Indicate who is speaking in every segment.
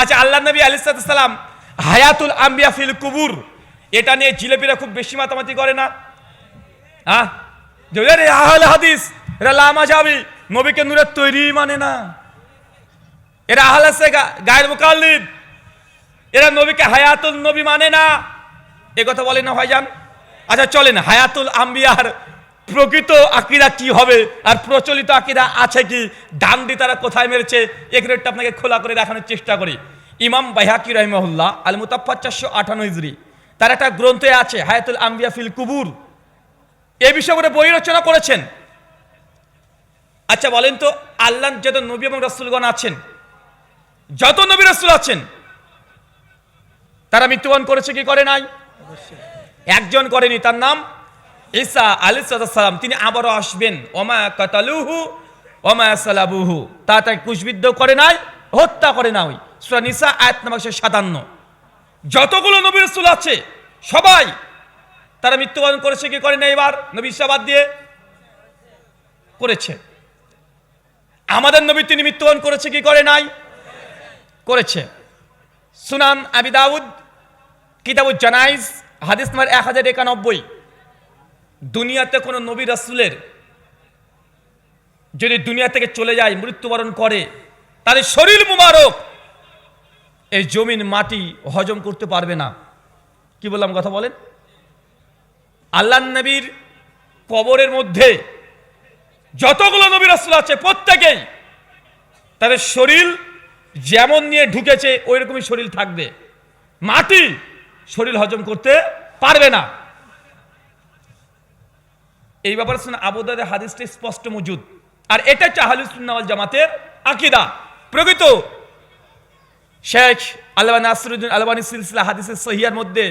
Speaker 1: আচ্ছা আল্লাহ নবী আলিসাল্লাম হায়াতুল আম্বিয়া ফিল কুবুর। এটা নিয়ে জিলেপিরা খুব বেশি মাতামাতি করে না। হ্যাঁ আহলে হাদিস, এরা লামা যাবি নবীকে নূরের তৈরি মানে না। এরা আহলে সে গায়ের মুকাল্লিদ। এরা নবীকে হায়াতুল নবী মানে না। এ কথা বলে না ভাইজান। আচ্ছা চলেন, হায়াতুল আম্বিয়ার প্রকৃত আকিরা কি হবে? আর প্রচলিত আকিরা আছে কি? ডান্ডি তারা কোথায় মেরেছে? এগুলো একটু আপনাকে খোলা করে দেখানোর চেষ্টা করি। ইমাম বাইহাকি রহিমহুল্লাহ আল মুতাফা চারশো আঠান্ন হিজড়ি তার একটা গ্রন্থে আছে, হায়াতুল আম্বিয়া ফিল কুবুর। এ বিষয়ে করে বই রচনা করেছেন। আচ্ছা বলেন তো, আল্লাহ যত নবী এবং রসুলগণ আছেন, যত নবী রসুল আছেন, তারা মৃত্যুবরণ করেছে কি করে নাই? একজন করেনি, তার নাম ঈসা আলিসাল্লাম তিনি আবারও আসবেন। ওমা কাতালুহু, ওমা সালাবুহু। তা তাকে কুশবিদ্ধ করে নাই, হত্যা করে নাই। সুরা নিসা আয়াত নাম্বার সাতান্ন। যতগুলো নবী রসুল আছে, সবাই তারা মৃত্যুবরণ করেছে, কি করে না এবার? নবী ঈসা বাদ দিয়ে করেছে। আমাদের নবী তিনি মৃত্যুবরণ করেছে, কি করে নাই? করেছে। সুনান আবি দাউদ কিতাবুল জানাইজ, হাদিস নাম্বার এক হাজার একানব্বই। দুনিয়াতে কোনো নবী রাসুলের যদি দুনিয়া থেকে চলে যায়, মৃত্যুবরণ করে, তাদের শরীর মুবারক, এই জমিন, মাটি হজম করতে পারবে না। কি বললাম কথা বলেন? আল্লাহ নবীর কবরের মধ্যে যতগুলো নবী রাসুল আছে, প্রত্যেকেই তাদের শরীর যেমন নিয়ে ঢুকেছে ওই রকমই শরীর থাকবে। মাটি শরীর হজম করতে পারবে না। এই ব্যাপারে শুনে আবুদাদের হাদিসটি স্পষ্ট মজুদ। আর এটা হচ্ছে আহলুসুন্নাওয়াল জামাতের আকিদা। প্রকৃত শেখ আলবা নাসরুদ্দিন আলবানী সিলসিলা হাদিসের সহিয়ার মধ্যে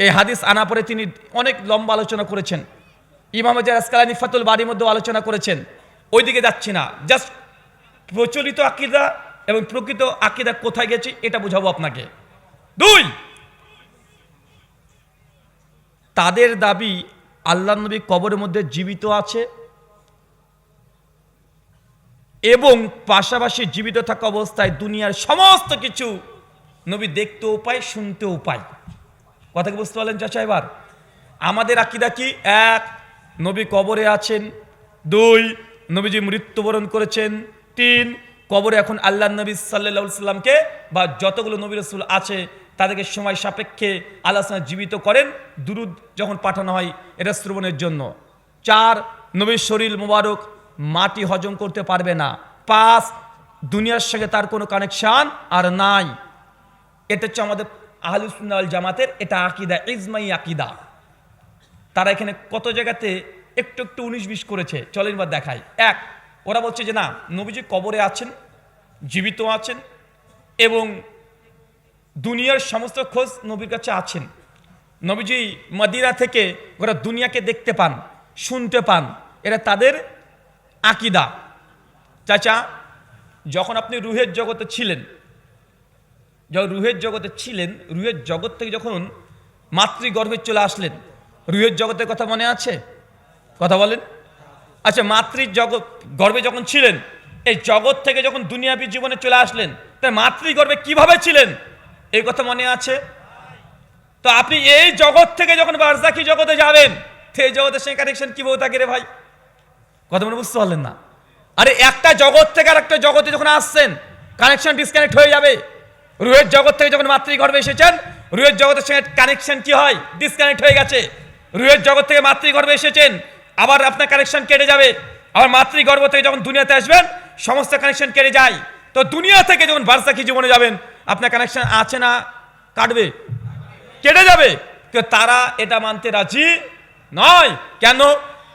Speaker 1: এই হাদিস আনা পরে তিনি অনেক লম্বা আলোচনা করেছেন। ইমাম আসকালানি ফাতুল বাড়ির মধ্যে আলোচনা করেছেন। ওইদিকে যাচ্ছি না। জাস্ট প্রচলিত আকিদা এবং প্রকৃত আকিদা কোথায় গেছে এটা বোঝাবো আপনাকে। দুই, তাদের দাবি আল্লাহ নবী কবরের মধ্যে জীবিত আছে এবং পাশাপাশি জীবিত থাকা অবস্থায় দুনিয়ার সমস্ত কিছু নবী দেখতেও পায়, শুনতেও পায়। কথা কি বুঝতে পারলেন চাচা এবার? আমাদের আকিদা কি? এক, নবী কবরে আছেন। দুই, নবীজি মৃত্যুবরণ করেছেন। তিন, কবরে এখন আল্লাহ নবী সাল্লাহ সাল্লামকে বা যতগুলো নবী রসুল আছে তাদেরকে সময় সাপেক্ষে আল্লাহ জীবিত করেন, দুরুদ যখন পাঠানো হয় এটা শ্রবণের জন্য। চার, নবীর শরীর মুবারক, মাটি হজম করতে পারবে না। পাঁচ, দুনিয়ার সঙ্গে তার কোনো কানেকশান আর নাই। এটা হচ্ছে আমাদের আহলুসুন্নাল জামাতের এটা আকিদা, ইজমাই আকিদা। তারা এখানে কত জায়গাতে একটু একটু উনিশ বিশ করেছে, চলেন বা দেখায় এক, ওরা বলছে যে না, নবীজি কবরে আছেন, জীবিত আছেন এবং দুনিয়ার সমস্ত খোঁজ নবীর কাছে আছেন। নবীজি মদিরা থেকে ওরা দুনিয়াকে দেখতে পান, শুনতে পান। এরা তাদের আকিদা। চাচা, যখন আপনি রুহের জগতে ছিলেন, যখন রুহের জগতে ছিলেন, রুহের জগৎ থেকে যখন মাতৃগর্ভে চলে আসলেন, রুহের জগতের কথা মনে আছে? কথা বলেন। আচ্ছা মাতৃ জগৎ গর্ভে যখন ছিলেন, এই জগৎ থেকে যখন দুনিয়াবী জীবনে চলে আসলেন তাই মাতৃগর্ভে কীভাবে ছিলেন? এই কথা মনে আছে? তো আপনি এই জগৎ থেকে যখন বারজাকি জগতে যাবেন এই জগতের সঙ্গে কানেকশন কীভাবে থাকে রে ভাই? কথা মনে বুঝতে পারলেন না? আরে একটা জগৎ থেকে আর একটা জগতে যখন আসছেন কানেকশন ডিসকানেক্ট হয়ে যাবে। রুহের জগৎ থেকে যখন মাতৃগর্ভে এসেছেন, রুহের জগতের সঙ্গে কানেকশন কি হয়? ডিসকানেক্ট হয়ে গেছে। রুহের জগৎ থেকে মাতৃগর্ভে এসেছেন, আবার আপনার কানেকশন কেটে যাবে। আবার মাতৃগর্ভ থেকে যখন দুনিয়াতে আসবেন, সমস্ত কানেকশন কেটে যায়। তো দুনিয়া থেকে যখন বার্সাকি জীবনে যাবেন আপনার কানেকশন আছে না কাটবে? কেটে যাবে। তারা এটা মানতে রাজি নয়। কেন?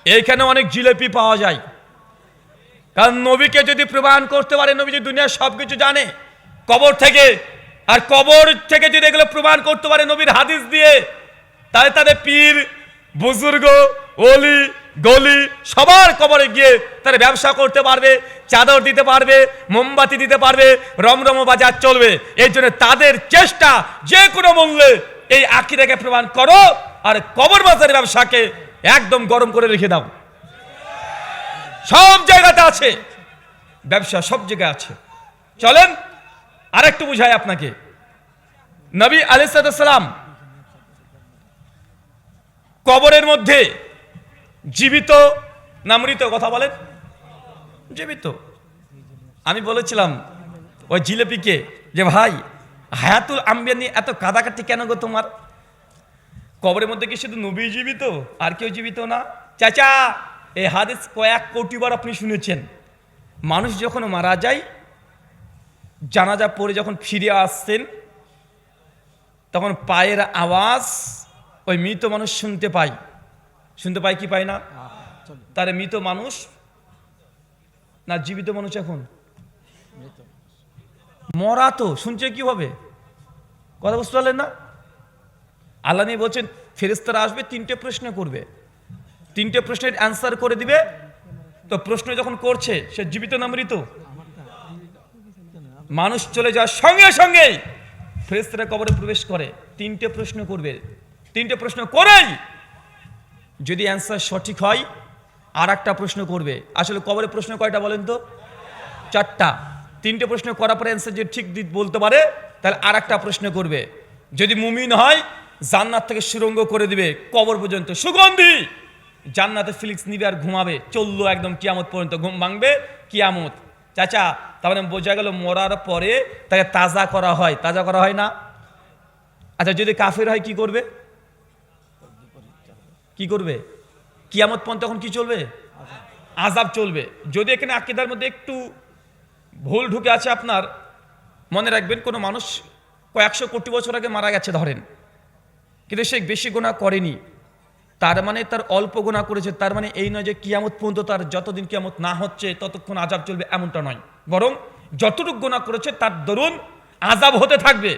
Speaker 1: এইখানে অনেক জিলেপি পাওয়া যায়। কারণ নবীকে যদি প্রমাণ করতে পারে, নবী যদি দুনিয়ার সব কিছু জানে, কবর থেকে। আর কবর থেকে যদি এগুলো প্রমাণ করতে পারে নবীর হাদিস দিয়ে, তাহলে তাদের পীর, বুজুর্গ অলি গলি সবার কবরে গিয়ে তারা ব্যবসা করতে পারবে, চাদর দিতে পারবে, মোমবাতি দিতে পারবে, রমরম বাজার চলবে। এই জন্য তাদের চেষ্টা যে কোনো মূল্যে এই আকিরাকে প্রমাণ করো আর কবর বাজারের ব্যবসাকে একদম গরম করে রেখে দাও। সব জায়গাতে আছে, ব্যবসা সব জায়গায় আছে। চলেন আর একটু বুঝাই আপনাকে। নবী আলিসাল্লাম কবরের মধ্যে জীবিত না মৃত, কথা বলেন। জীবিত। আমি বলেছিলাম, ওই জিলেপিকে যে, ভাই, হায়াতুল আম্বিয়া নিয়ে এত কাদাকাটি কেন গো তোমার? কবরের মধ্যে কি শুধু নবী জীবিত? আর কেউ জীবিত না? চাচা এই হাদিস কয়েক কোটিবার আপনি শুনেছেন। মানুষ যখন মারা যায়, জানাজা পড়ে যখন ফিরে আসছেন, তখন পায়ের আওয়াজ ওই মৃত মানুষ শুনতে পায়। শুনতে পায় কি পাই না? তার মৃত মানুষ না জীবিত মানুষ এখন? মরা তো শুনছে কি হবে কথা বুঝতে পারলেন না? আল্লাহ নিয়ে বলছেন ফেরেস্তারা আসবে তিনটে প্রশ্ন করবে। তিনটে প্রশ্নের অ্যান্সার করে দিবে। তো প্রশ্ন যখন করছে সে জীবিত না মৃত? মানুষ চলে যাওয়ার সঙ্গে সঙ্গে ফেরেস্তারা কবরে প্রবেশ করে। তিনটে প্রশ্ন করবে। তিনটে প্রশ্ন করেই যদি অ্যান্সার সঠিক হয় আর একটা প্রশ্ন করবে। আসলে কবরে প্রশ্ন কয়টা বলেন তো? চারটা। তিনটে প্রশ্ন করার পরে অ্যান্সার যদি ঠিক বলতে পারে, তাহলে আর একটা প্রশ্ন করবে। যদি মুমিন হয়, জান্নাত থেকে সুরঙ্গ করে দিবে কবর পর্যন্ত। সুগন্ধি! জান্নাতে ফিলিক্স নিবে আর ঘুমাবে। চলল একদম কিয়ামত পর্যন্ত, ঘুম ভাঙবে কিয়ামত। চাচা, তার মানে বোঝা গেল মরার পরে তাকে তাজা করা হয়। তাজা করা হয় না? আচ্ছা যদি কাফের হয় কি করবে? কি করবে? কিয়ামত পর্যন্ত তখন কি চলবে? আজাব চলবে। যদি এখানে আকিদার মধ্যে একটু ভুল ঢুকে আছে আপনার, মনে রাখবেন কোনো মানুষ কয়েকশো কোটি বছর আগে মারা গেছে, ধরেন। কিন্তু সে বেশি গোনা করেনি। তার মানে তার অল্প গোনা করেছে। তার মানে এই নয় যে কিয়ামত পর্যন্ত তার যতদিন কিয়ামত না হচ্ছে, ততক্ষণ আজাব চলবে এমনটা নয়। বরং যতটুকু গোনা করেছে, তার দরুন আজাব হতে থাকবে।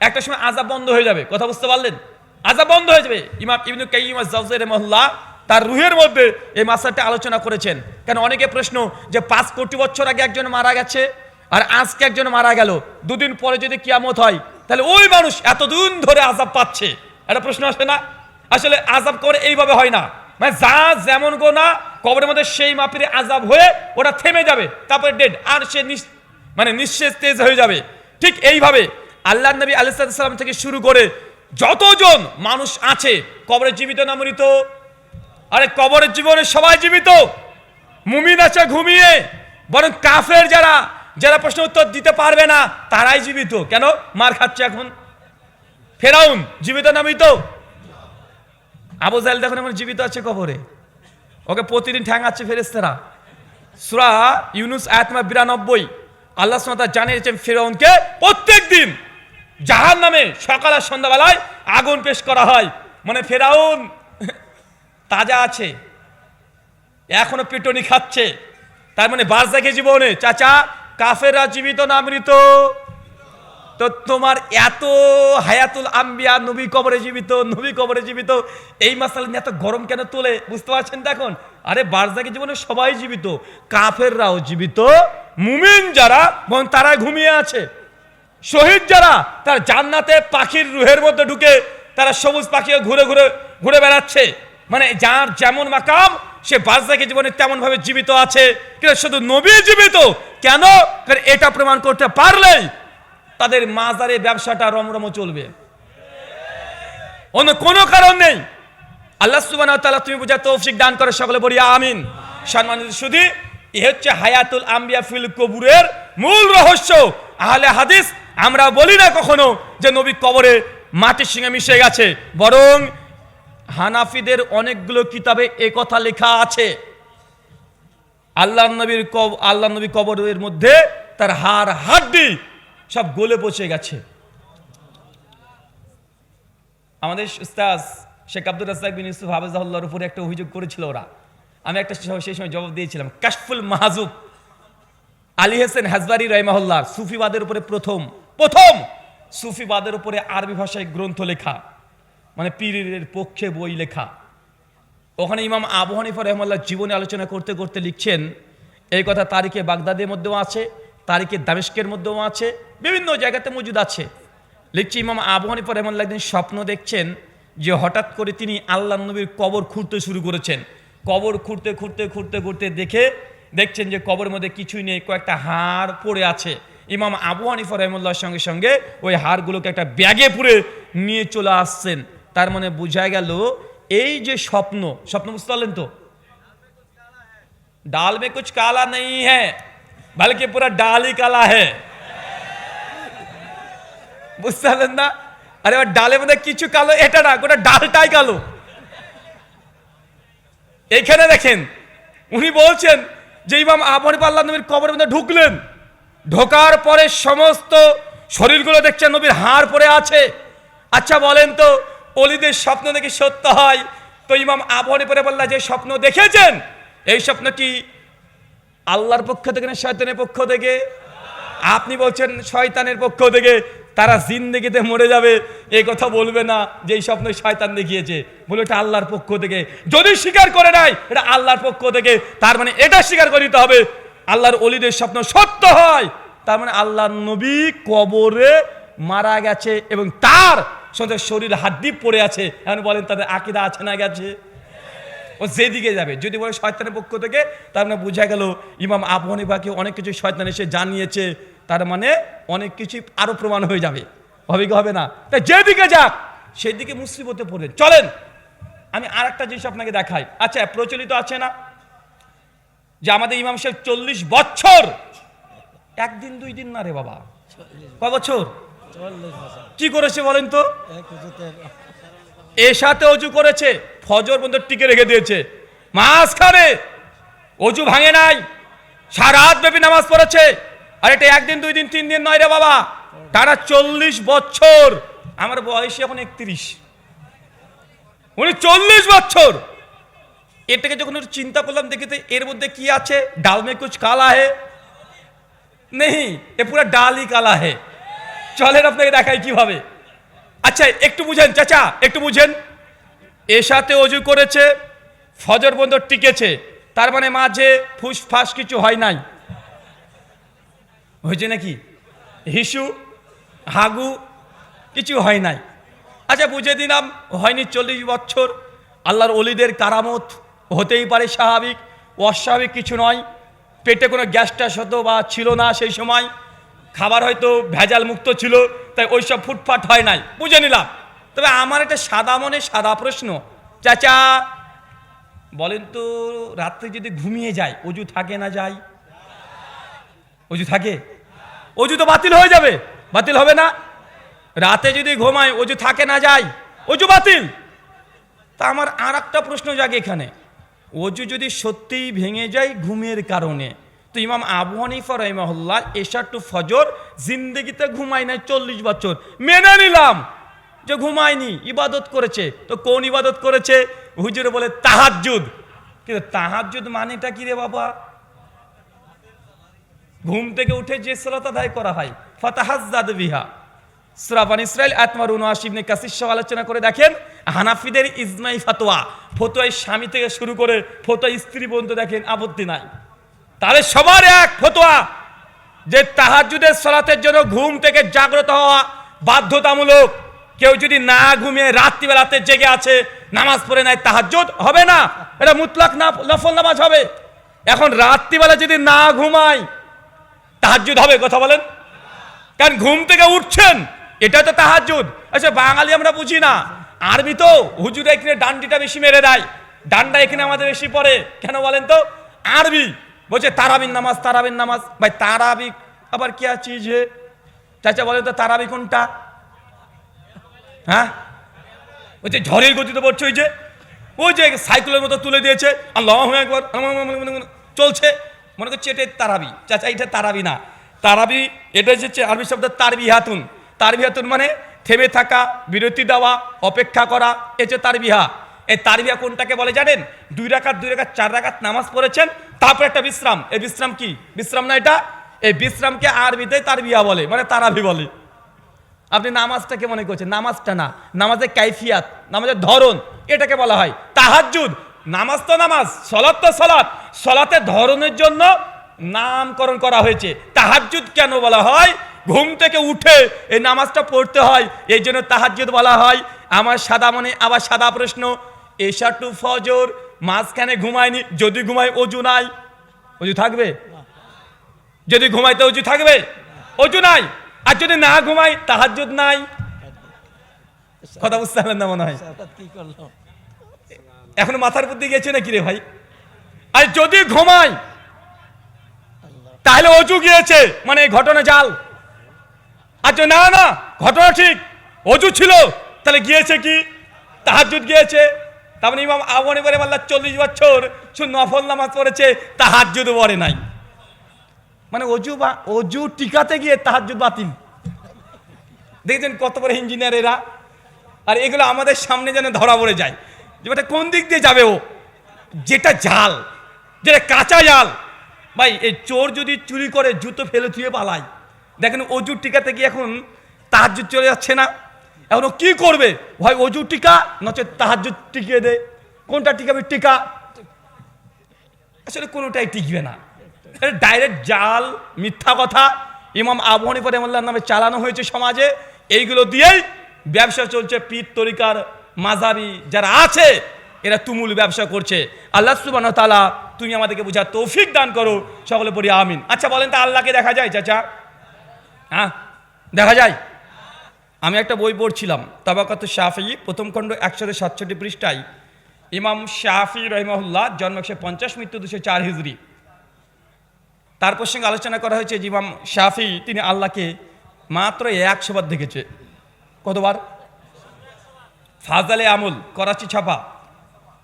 Speaker 1: একটা সময় আজাব বন্ধ হয়ে যাবে। কথা বুঝতে পারলেন? আজাব বন্ধ হয়ে যাবে। ইমাম ইবনু আজ-জাওজারি তার রুহের মধ্যে এই মাসাটা আলোচনা করেছেন। কেন? অনেকে প্রশ্ন যে পাঁচ কোটি বছর আগে একজন মারা গেছে আর আজকে একজন মারা গেল, দুদিন পরে যদি কিয়ামত হয়, তাহলে ওই মানুষ এতদিন ধরে আজাব পাচ্ছে। একটা প্রশ্ন আসে না? আসলে আজাব করে এইভাবে হয় না। মানে যা যেমন গোনা, কবরের মধ্যে সেই মাপের আজাব হয়ে ওটা থেমে যাবে, তারপরে ডেড আর সে মানে নিঃশেষ তেজ হয়ে যাবে। ঠিক এইভাবে আল্লাহ নবী আলিসাল্লাম থেকে শুরু করে যতজন মানুষ আছে, কবরে জীবিত না মৃত? আরে কবরের জীবনে সবাই জীবিত। মুমিন আছে, ঘুমিয়ে। বরং কাফের যারা যারা প্রশ্ন উত্তর দিতে পারবে না, তারাই জীবিত। কেন? মার খাচ্ছে এখন। ফেরাউন, জীবিত না মৃত? আবু জাহেল দেখুন এখন জীবিত আছে কবরে। ওকে প্রতিদিন ঠ্যাঙাচ্ছে ফেরেস্তারা সুরা ইউনুস আয়াতমা বিরানব্বই। আল্লাহ সুমাতা জানিয়েছেন ফেরাউনকে প্রত্যেক দিন জাহান নামে সকাল আর সন্ধ্যাবেলায় আগুন পেশ করা হয়। মানে ফেরাউন তাজা আছে, এখনও পেটনি খাচ্ছে। তার মানে বারজাকে জীবনে, চাচা কাফেরা জীবিত না মৃত? তো তোমার এত হায়াতুল আম্বিয়া নবী কবরে জীবিত, নবী কবরে জীবিত, এই মাসালা নিয়ে এত গরম কেন তোলে? বুঝতে পারছেন তো এখন? আরে বারজাকে জীবনে সবাই জীবিত, কাফেররাও জীবিত, মুমিন যারা তারা ঘুমিয়ে আছে। শহীদ যারা, তার জান্নাতে পাখির রুহের মধ্যে ঢুকে, তারা সবুজ পাখি ঘুরে ঘুরে ঘুরে বেড়াচ্ছে। মানে যার যেমন মাকাম, সে বারজাকে জীবনে তেমন ভাবে জীবিত আছে। কিন্তু শুধু নবী জীবিত, কেন? এটা প্রমাণ করতে পারলেই তাদের মাজারে ব্যবসাটা রমরম চলবে। অন্য কোনো কারণ নেই। আল্লাহ সুবহানাহু ওয়া তাআলা তুমি বুঝা তৌফিক দান করে, সকলে বলি আমিন। সম্মানিত শুধু এ হচ্ছে হায়াতুল আম্বিয়া ফিল কবুরের মূল রহস্য। আহলে হাদিস আমরা বলি না কখনো যে নবী কবরে মাটির সঙ্গে মিশে গেছে, বরং হানাফিদের অনেকগুলো কিতাবে এ কথা লেখা আছে। আল্লাহ নবীর আল্লাহ নবী কবরের মধ্যে তার হাড়, হাড্ডি সব গলে পচে গেছে। আমাদের উস্তাজ শেখ আব্দুল রাজাক বিন ইউসুফ হাফেজাহুল্লাহর উপরে একটা অভিযোগ করেছিল ওরা। আমি একটা সেই সময় জবাব দিয়েছিলাম, কাশফুল মাহাজুব আলী হোসেন হাজবারি রহমাহুল্লাহ, সুফিবাদের উপরে প্রথম। প্রথম সুফিবাদের উপরে আরবি ভাষায় গ্রন্থ লেখা মানে পীরের পক্ষে বই লেখা। ওখানে ইমাম আবু হানিফা রহমাল্লাহ জীবনে আলোচনা করতে করতে লিখছেন, এই কথা তারিখে বাগদাদের মধ্যেও আছে, তারিখে দামেস্কের মধ্যেও আছে, বিভিন্ন জায়গাতে মজুদ আছে। লিখছি ইমাম আবু হানিফা রহমাল্লাহ একদিন স্বপ্ন দেখছেন যে হঠাৎ করে তিনি আল্লাহ নবীর কবর খুঁড়তে শুরু করেছেন। কবর খুঁড়তে খুঁড়তে খুঁড়তে খুঁড়তে দেখে দেখছেন যে কবরের মধ্যে কিছুই নেই, কয়েকটা হাড় পড়ে আছে। ইমাম আবু আনিফা রহমুল্লাহর সঙ্গে সঙ্গে ওই হাড়গুলোকে একটা ব্যাগে পুরে নিয়ে চলে আসছেন। তার মানে বোঝা গেল, এই যে স্বপ্ন স্বপ্ন বুঝতে পারলেন তো? ডাল মে কুচ কালা নেই হ্যাঁ বলকি পুরা ডালই কালা হ্যাঁ। বুঝতে পারলেন না? আরে ডালের মধ্যে কিছু কালো, এটা না, গোটা ডালটাই কালো। এইখানে দেখেন, উনি বলছেন যে ইমাম আবহানি পাল্লা নবীর কবরের মধ্যে ঢুকলেন। ঢোকার পরে সমস্ত শরীরগুলো দেখছেন নবীর হাড় পড়ে আছে। আচ্ছা বলেন তো, অলিদের স্বপ্ন নাকি সত্য হয়? তো ইমাম আবহানি পরে বললা যে স্বপ্ন দেখেছেন, এই স্বপ্ন কি আল্লাহর পক্ষ থেকে না শয়তানের পক্ষ থেকে? আপনি বলছেন শয়তানের পক্ষ থেকে, তারা জিন্দেগিতে মরে যাবে। এই কথা বলবে না যে এই স্বপ্ন শয়তান দেখিয়েছে। বলে এটা আল্লাহর পক্ষ থেকে। যদি স্বীকার করে নাই, এটা আল্লাহর পক্ষ থেকে। তার মানে এটা স্বীকার করে হবে। আল্লাহর অলিদের স্বপ্ন সত্য হয়। তার মানে আল্লাহর নবী কবরে মারা গেছে এবং তার সঙ্গে শরীর হাড্ডি পড়ে আছে। এখন বলেন, তাদের আকিদা আছে না গেছে? ও যেদিকে যাবে। যদি বলে শয়তানের পক্ষ থেকে, তার মানে বোঝা গেল ইমাম আবু হানিফাকে অনেক কিছু শয়তান এসে জানিয়েছে। তার মানে অনেক কিছু আরও প্রমাণ হয়ে যাবে। হবে কি হবে না? তাই যেদিকে যাক, সেদিকে মুসিবতে পড়বেন চলেন, আমি আর একটা জিনিস আপনাকে দেখাই। আচ্ছা প্রচলিত আছে না? যে আমাদের ইমাম সাহেব চল্লিশ বছর একদিন দুই দিন না রে বাবা? ক বছর? কি করেছে বলেন তো? এসাতে অজু করেছে ফজর পর্যন্ত টিকে রেখে দিয়েছে। মাঝখানে অজু ভাঙে নাই সারাত ব্যাপী নামাজ পড়েছে। আর এটা একদিন দুই দিন তিন দিন নয় রে বাবা। টানা চল্লিশ বছর। আমার বয়স এখন একত্রিশ। উনি চল্লিশ বছর। এটাকে যখন একটু চিন্তা করলাম, দেখি তো এর মধ্যে কি আছে? ডাল মে কুছ কালা হে? নেই, এ পুরো ডালই কালা হে। চলেন আপনাকে দেখাই কীভাবে। আচ্ছা একটু বুঝেন, চাচা, একটু বুঝেন। এর সাথে অজু করেছে, ফজর বন্ধ টিকেছে। তার মানে মাঝে ফুস ফাস কিছু হয় নাই। হয়েছে নাকি? হিসু, হাগু, কিছু হয় নাই। আচ্ছা বুঝে দিলাম, হয়নি চল্লিশ বছর। আল্লাহর অলিদের কারামত। হতেই পারে স্বাভাবিক, অস্বাভাবিক কিছু নয়। পেটে কোনো গ্যাস ট্যাস হতো বা ছিল না সেই সময়। খাবার হয়তো ভেজাল মুক্ত ছিল, তাই ওই সব ফুটফাট হয় নাই। বুঝে নিলাম। তবে আমার একটা সাদা মনে সাদা প্রশ্ন। চাচা, বলেন তো রাত্রে যদি ঘুমিয়ে যায়, অজু থাকে না যায়? অজু থাকে? অজু তো বাতিল হয়ে যাবে। বাতিল হবে না? রাতে যদি ঘুমায়, অজু থাকে না যায়? অজু বাতিল! তা আমার আর একটা প্রশ্ন জাগে এখানে। অজু যদি সত্যিই ভেঙে যায় ঘুমের কারণে। তো ইমাম আবু হানিফা রহিমাহুল্লাহ এশা টু ফজর জিন্দগিতে ঘুমায় নাই চল্লিশ বছর। মেনে নিলাম যে ঘুমায়নি, ইবাদত করেছে। তো কোন ইবাদত করেছে? হুজুরে বলে তাহাজ্জুদ। কিন্তু তাহাজ্জুদ মানেটা কি রে বাবা? ঘুম থেকে উঠে যে সালাত আদায় করা হয়, ফাতাহাজ্জাদ বিহা। সুরাবান ইসরায়েল আতমার উনআশি, ইবনে কাসির সহ আলোচনা করে দেখেন, হানাফিদের ইজমাই ফাতোয়া, ফতোয়ায় স্বামী থেকে শুরু করে ফতোয়া স্ত্রী পর্যন্ত দেখেন আপত্তি নাই। তাহলে সবার এক ফতোয়া, যে তাহাজ্জুদের সলাতের জন্য ঘুম থেকে জাগ্রত হওয়া বাধ্যতামূলক, কেউ যদি না ঘুমিয়ে রাত্রিবেলাতে জেগে আছে, নামাজ পড়ে নাই, তাহাজ্জুদ হবে না। এটা মুতলাক না নফল নামাজ হবে। এখন রাত্রিবেলা যদি না ঘুমায়, তাহাজ্জুদ হবে, কথা বলেন? কারণ ঘুম থেকে উঠছেন এটা তো তাহাজ্জুদ। আচ্ছা বাঙালি আমরা বুঝি না। আরবি তো হুজুরা এখানে ডান্ডিটা বেশি মেরে দেয়। ডান্ডা এখানে আমাদের বেশি পড়ে। কেন বলেন তো? আরবি। বলছে তারাবিন নামাজ তারাবিন নামাজ। ভাই তারাবি আবার কি আছে যে? চাচা, বলেন তো, তারাবি কোনটা? হ্যাঁ? বলছে ঝড়ের গতিতে পড়ছে, ওই যে। ওই যে সাইকেলের মতো তুলে দিয়েছে। আল্লাহ একবার চলছে। মনে করছে, এটা তারাবি। চাচা, এটা তারাবি না। তারাবি, এটা হচ্ছে আরবি শব্দ তারবি হাতুন তারবি হাতুন মানে থেমে থাকা, বিরতি দেওয়া, অপেক্ষা করা, এ তার বিহা এই তারবিহা কোনটাকে বলে জানেন? দুই রাকাত দুই রাকাত, চার রাকাত নামাজ পড়েছেন, তারপর একটা বিশ্রাম। এই বিশ্রাম কি? বিশ্রাম না এটা? এই বিশ্রামকে আরবিতে তার বিহা বলে মানে তারাবি বলে। আপনি নামাজটাকে মনে করছেন, নামাজটা না, নামাজের কাইফিয়াত, নামাজের ধরন, এটাকে বলা হয় তাহাজ্জুদ। নামাজ তো নামাজ, সলাৎ তো সলাৎ। সলাতের ধরনের জন্য নামকরণ করা হয়েছে। তাহাজ্জুদ কেন বলা হয়? ঘুম থেকে উঠে এই নামাজটা পড়তে হয়, এই জন্য তাহাজ্জুদ বলা হয়। আমার সাদা মনে আবার সাদা প্রশ্ন, এশা টু ফজর, মাঝখানে ঘুমায়নি, যদি ঘুমায় অজু নাই? অজু থাকবে? যদি ঘুমাইতে অজু থাকবে? অজু নাই। আর যদি না ঘুমাই তাহাজ্জুদ নাই। কথা বুঝতে পারলেন না মনে হয়? এখন মাথার বুদ্ধি গেছে নাকি রে ভাই? আর যদি ঘুমাই তাহলে অজু গিয়েছে মানে ঘটনা জাল। আচ্ছা না না, ঘটনা ঠিক। অজু ছিল, তাহলে গিয়েছে কি? তাহাজুদ গিয়েছে। তার মানে ইমাম আবনে করে বললা চল্লিশ বছর শুধু নফল নামাজ পড়েছে তাহাজুদ পড়ে নাই। মানে অজু বা, অজু টিকাতে গিয়ে তাহাজুদ বাতিল। দেখছেন কত বড় ইঞ্জিনিয়ার এরা? আর এগুলো আমাদের সামনে যেন ধরা পড়ে যায়। যে এটা কোন দিক দিয়ে যাবে ও? যেটা জাল, যেটা কাঁচা জাল। ভাই, এই চোর যদি চুরি করে, জুতো ফেলে থুয়ে পালায়। দেখেন অজু টিকাতে গিয়ে এখন তাহাজুদ চলে যাচ্ছে না। এখন ও কি করবে? হয় অজু টিকা? নচে তাহাজুদ টিকিয়ে দে। কোনটা টিকাবে? টিকা। আসলে কোনোটাই টিকবে না। ডাইরেক্ট জাল, মিথ্যা কথা। ইমাম আবু হানিফা রহমাল্লাহর নামে চালানো হয়েছে সমাজে। এইগুলো দিয়েই ব্যবসা চলছে পীর তরিকার মাজাবি যারা আছে, এরা তুমুল ব্যবসা করছে। আল্লাহ সুবান তালা তুমি আমাদেরকে বুঝা তৌফিক দান করো। সকলে পড়ি আমিন। আচ্ছা বলেন তো আল্লাহকে দেখা যায়, চাচা? হ্যাঁ দেখা যায়। আমি একটা বই পড়ছিলাম, তাবাকাত শাফি, প্রথম খণ্ড একসাথে সাতষট্টি পৃষ্ঠায়। ইমাম শাফি রহিমাহুল্লাহ জন্ম একশো পঞ্চাশ, মৃত্যু দুশো চার হিজড়ি তার প্রসঙ্গে আলোচনা করা হয়েছে যে ইমাম শাফি, তিনি আল্লাহকে মাত্র একশো বার দেখেছে। কতবার? ফাজালে আমল, করাচি ছাপা।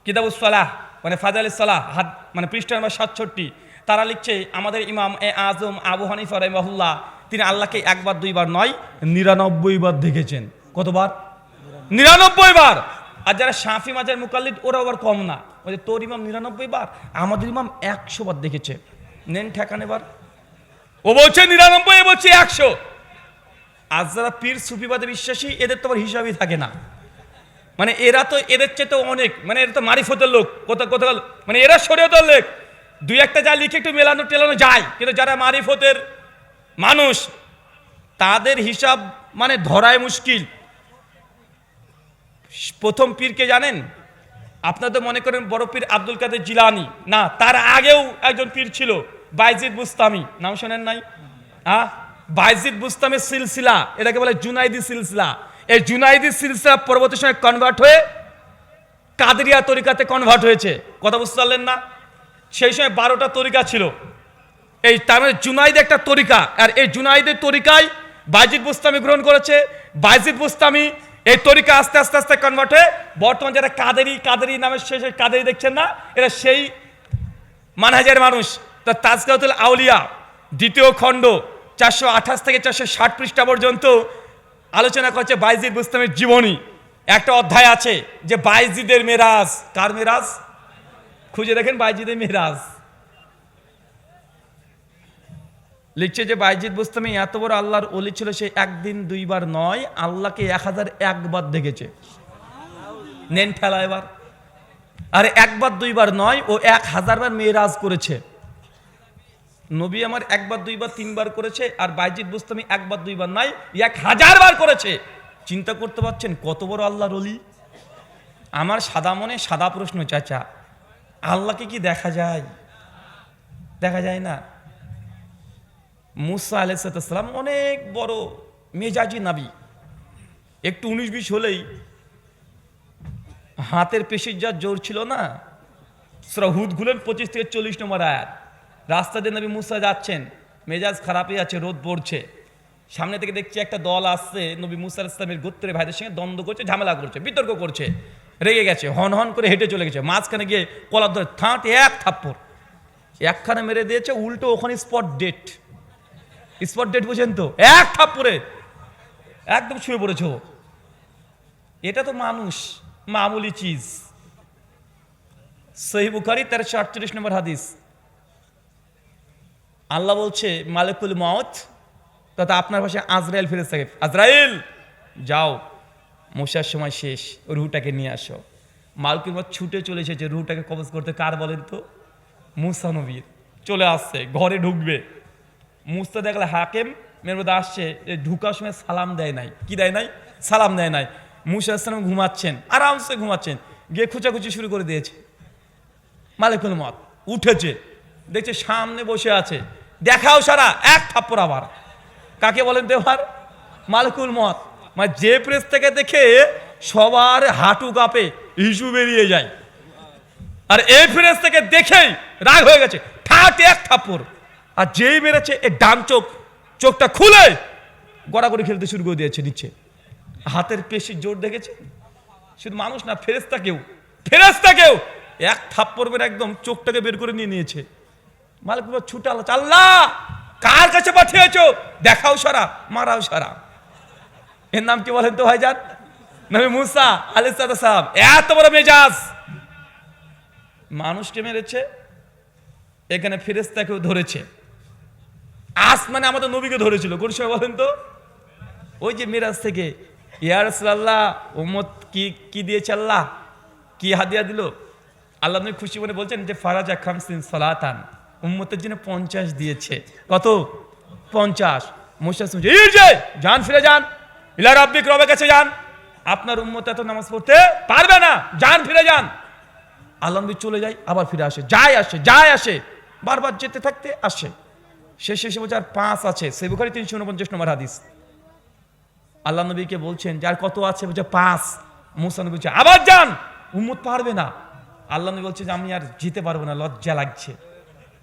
Speaker 1: কিতাবুস সালাহ মানে ফাজালে সালাহ হাত মানে পৃষ্ঠা নম্বর সাতষট্টি। তারা লিখছে, আমাদের ইমাম এ আজম আবু হানিফা রহমাহুল্লাহ তিনি আল্লাহকে একবার, দুইবার নয়, নিরানব্বই বার দেখেছেন। কতবার? নিরানব্বই বার! আর যারা শাফি মাজার মুকাল্লিদ ওরা আবার কম না। ওই তোর ইমাম নিরানব্বই বার, আমাদের ইমাম একশো বার দেখেছে। নেন ঠেকান এবার। ও বলছে নিরানব্বই, এ বলছে একশো। আজ যারা পীর সুফিবাদে বিশ্বাসী, এদের তো আবার হিসাবই থাকে না। মানে এরা তো এদের চেয়ে তো অনেক মানে এরা তো মারিফতের লোক। কোথাও কোথাও মানে এরা শরীয়তের লোক। দুই একটা যা লিখে একটু মেলানো টেলানো যায়, কিন্তু যারা মারিফতের মানুষ তাদের হিসাব মানে ধরায় মুশকিল। প্রথম পীরকে জানেন? আপনারা তো মনে করেন বড় পীর আব্দুল কাদের জিলানি। না, তার আগেও একজন পীর ছিল, বাইজিদ বুস্তামি। নাম শোনেন নাই? হ্যাঁ বাইজিদ বুস্তামের সিলসিলা, এটাকে বলে জুনাইদি সিলসিলা। এই জুনাইদি সিলসিলা পরবর্তী সময় কনভার্ট হয়ে কাদরিয়া তরিকাতে কনভার্ট হয়েছে। কথা বুঝতে পারলেন না? সেই সময় বারোটা তরিকা ছিল। এই তার মানে জুনাইদ একটা তরিকা। আর এই জুনাইদের তরিকায় বাইজিদ বুস্তামি গ্রহণ করেছে। বাইজিদ বুস্তামি এই তরিকা আস্তে আস্তে আস্তে কনভার্ট হয়ে বর্তমান যারা কাদেরি কাদেরি নামের শেষে কাদেরি দেখছেন না, এরা সেই মানহাজের মানুষ। তা তাজকাতুল আউলিয়া দ্বিতীয় খণ্ড চারশো আঠাশ থেকে চারশো ষাট পৃষ্ঠা পর্যন্ত আলোচনা করছে বাইজিদ বুস্তামের জীবনী। একটা অধ্যায় আছে যে বাইজিদের মেরাজ, কার মেরাজ? খুঁজে দেখেন বাইজিদের মেরাজ। লিখছে যে, বাইজিদ বুস্তামি, এত বড় আল্লাহর অলি ছিল সে একদিন, দুইবার নয়, আল্লাহকে এক হাজার একবার দেখেছে। নেন ঠেলা এবার। আর একবার, দুইবার নয়, ও এক হাজারবার মেয়েরাজ করেছে। নবী আমার একবার, দুইবার, তিনবার করেছে, আর বাইজিদ বুস্তামি একবার, দুইবার নয়, এক হাজার বার করেছে। চিন্তা করতে পারছেন কত বড় আল্লাহর অলি আমার সাদা মনে সাদা প্রশ্ন, চাচা, আল্লাহকে কি দেখা যায়? দেখা যায় না? মুসা আলাইসালাম অনেক বড় মেজাজি নাবি। একটু উনিশ বিশ হলেই হাতের পেশির যা জোর ছিল না হুদ গুলেন পঁচিশ থেকে চল্লিশ নম্বর আয়াত। রাস্তা দিয়ে নবী মুসা যাচ্ছেন, মেজাজ খারাপই আছে, রোদ পড়ছে। সামনে থেকে দেখছি একটা দল আসছে, নবী মুসা ইসলামের গোত্রের ভাইদের সঙ্গে দ্বন্দ্ব করছে, ঝামেলা করছে, বিতর্ক করছে, রেগে গেছে, হন হন করে হেঁটে চলে গেছে, মাঝখানে গিয়ে কলার ধরে থাঁট, এক থাপ্পড়। একখানে মেরে দিয়েছে, উল্টো ওখানে স্পট ডেট। স্পট ডেট বুঝেন তো। এক থাপ্পড়ে একদম শুয়ে পড়েছ। এটা তো মানুষ, মামুলি চিজ। সহি বুখারি তেরোশো আটচল্লিশ নম্বর হাদিস। আল্লাহ বলছে, মালিকুল মত তথা আপনার পাশে আজরাইল ফিরে থাকে আজরাইল, যাও, মশার সময় শেষ, রুহটাকে নিয়ে আসো। মালকুল মত ছুটে চলে এসেছে, রুহটাকে কবজ করতে কার বলেন তো? মুসা নবীর। চলে আসছে, ঘরে ঢুকবে। মুস্তা দেখলে হাকেম মধ্যে আসছে ঢুকার সময় সালাম দেয় নাই। কি দেয় নাই? সালাম দেয় নাই। মুসা ইসলাম ঘুমাচ্ছেন, আরামসে ঘুমাচ্ছেন। গিয়ে খুচাখুচি শুরু করে দিয়েছে। মালিকুল মত উঠেছে, দেখছে সামনে বসে আছে। দেখাও সারা, এক থাপ্পর আবার। কাকে বলেন তো মালিকুল মত মানে যে প্রেস থেকে দেখে সবার হাঁটু কাঁপে ইস্যু বেরিয়ে যায়। আর এই ফ্রেস থেকে দেখেই রাগ হয়ে গেছে। ঠাট এক থাপ্পড়। আর যেই মেরেছে, এ ডান চোখ, চোখটা খুলে গড়াগড়ি খেলতে শুরু করে দিয়েছে নিচে। হাতের পেশির জোর দেখেছে? শুধু মানুষ না ফেরেস্তা কেউ ফেরেস্তা কেউ এক থাপ্পড় মেরে একদম চোখটাকে বের করে নিয়ে নিয়েছে। মালিক বাবা ছুটাল, চাল্লা, কার কাছে পাঠিয়েছো? দেখাও সারা, মারাও সারা। এর নাম কি বলেন তো ভাইজান? নবী মুসা আলিস সাহেব এত বড় মেজাজ। মানুষকে মেরেছে, এখানে ফেরেস্তাকেও ধরেছে। আসমানে আমাদের নবীকে ধরেছিল। কোন সময় বলেন তো? ওই যে মিরাজ থেকে ইয়ারসাল্লাহ উম্মত কি কি দিয়েছে আল্লাহ? কি হাদিয়া দিল? আল্লাহ নবী খুশি মনে বলছেন যে, ফারাজা খামসিন সালাতান, উম্মতের জন্য পঞ্চাশ দিয়েছে। কত? পঞ্চাশ। মুসা শুনছে "এই যে, যান, ফিরে যান। ইলা রাব্বিক রবের কাছে যান। আপনার উম্মত এত নামাজ পড়তে পারবে না। যান, ফিরে যান। আল্লাহ নবী চলে যায়, আবার ফিরে আসে। যায় আসে যায় আসে। বারবার যেতে থাকতে আসে। শেষে এসে বলছে, আর পাঁচ আছে। সে বুখারি তিনশো উনপঞ্চাশ নম্বর হাদিস। আল্লাহ নবীকে বলছেন, যার কত আছে? বলছে, পাঁচ। মুসা নবী বলছে, আবার যান! উম্মত পারবে না। আল্লাহ নবী বলছে যে, আমি আর যেতে পারব না, লজ্জা লাগছে।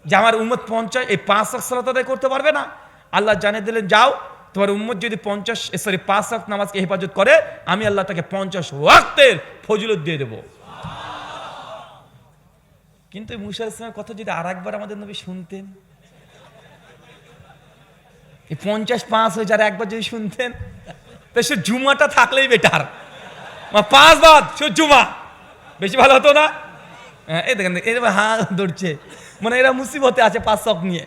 Speaker 1: যে, আমার উম্মত পঞ্চাশ, এই পাঁচ সালাত আদায় করতে পারবে না? আল্লাহ জানিয়ে দিলেন, যাও, তোমার উম্মত যদি পঞ্চাশ সরি পাঁচ ওয়াক্ত নামাজকে হেফাজত করে, আমি আল্লাহ তাকে পঞ্চাশ ওয়াক্তের ফজিলত দিয়ে দেবো। কিন্তু এই মুসা ইসলামের কথা যদি আর একবার আমাদের নবী শুনতেন এই পঞ্চাশ পাঁচ হয়ে যারা একবার যদি শুনতেন তো সে জুমাটা থাকলেই বেটার পাঁচ বাদ সে জুমা। বেশি ভালো হতো না? হ্যাঁ, এই দেখেন এরকম হা ধরছে মানে এরা মুসিবতে আছে পাঁচ শখ নিয়ে।